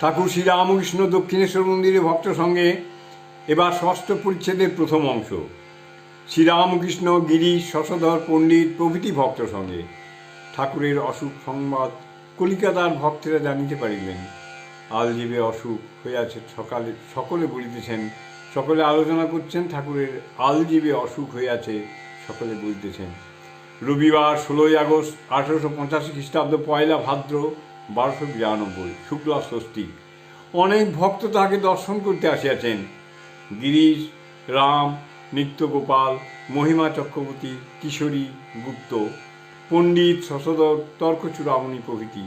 ঠাকুর শ্রীরামকৃষ্ণ দক্ষিণেশ্বর মন্দিরে ভক্ত সঙ্গে এবার ষষ্ঠ পরিচ্ছেদের প্রথম অংশ। শ্রীরামকৃষ্ণ গিরিশ শশধর, পণ্ডিত প্রভৃতি ভক্ত সঙ্গে ঠাকুরের অসুখ সংবাদ কলিকাতার ভক্তেরা জানিতে পারিলেন। আলজীবে অসুখ হইয়াছে সকালে সকলে বলিতেছেন, সকলে আলোচনা করছেন, ঠাকুরের আলজীবে অসুখ হইয়াছে সকলে বলিতেছেন। রবিবার ষোলোই আগস্ট আঠারোশো পঁচাশি খ্রিস্টাব্দ পয়লা ভাদ্র বারোশো বিরানব্বই, শুক্লা ষষ্ঠী। অনেক ভক্ত তাহাকে দর্শন করতে আসিয়াছেন। গিরিশ, রাম, নিত্যগোপাল, মহিমা চক্রবর্তী, কিশোরী, গুপ্ত, পণ্ডিত শশধর, তর্কচূড়ামণি প্রভৃতি।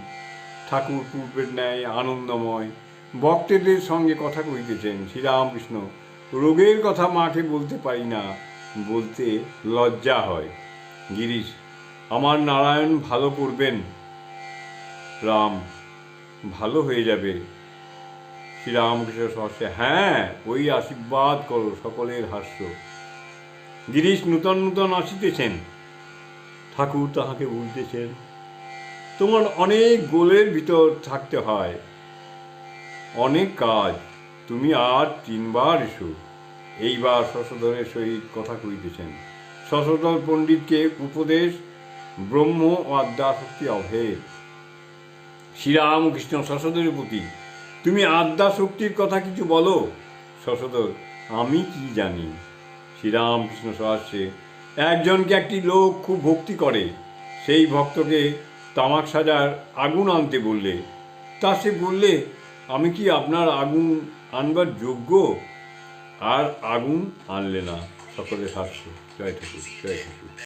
ঠাকুর পূর্বের ন্যায় আনন্দময়, ভক্তদের সঙ্গে কথা কহিতেছেন, শ্রীরামকৃষ্ণ, রোগের কথা মাকে বলতে পারি না, বলতে লজ্জা হয়। গিরিশ, আমার নারায়ণ ভালো করবেন। রাম, ভালো হয়ে যাবে। শ্রীরামকৃষ্ণ সহসে হ্যাঁ ওই আশীর্বাদ করো সকলের হাস্য। গিরিশ নূতন নূতন আসিতেছেন। ঠাকুর তাহাকে বলতেছেন, তোমার অনেক গোলের ভিতর থাকতে হয়। অনেক কাজ, তুমি আর তিনবার এসো। এইবার শশধরের সহিত কথা কইতেছেন শশধর পণ্ডিতকে উপদেশ, ব্রহ্ম ও আদ্যাশক্তি অভেদ। শ্রীরামকৃষ্ণ শশধরের প্রতি। তুমি আদ্যা শক্তির কথা কিছু বলো? শশধর আমি কি জানি? শ্রীরামকৃষ্ণ সহাস্যে একজনকে একটি লোক খুব ভক্তি করে। সেই ভক্তকে তামাক সাজার আগুন আনতে বললে। তা সে বললে, আমি কি আপনার আগুন আনবার যোগ্য? আর আগুন আনলে না। সকলের হাস্য জয় ঠাকুর জয় ঠাকুর।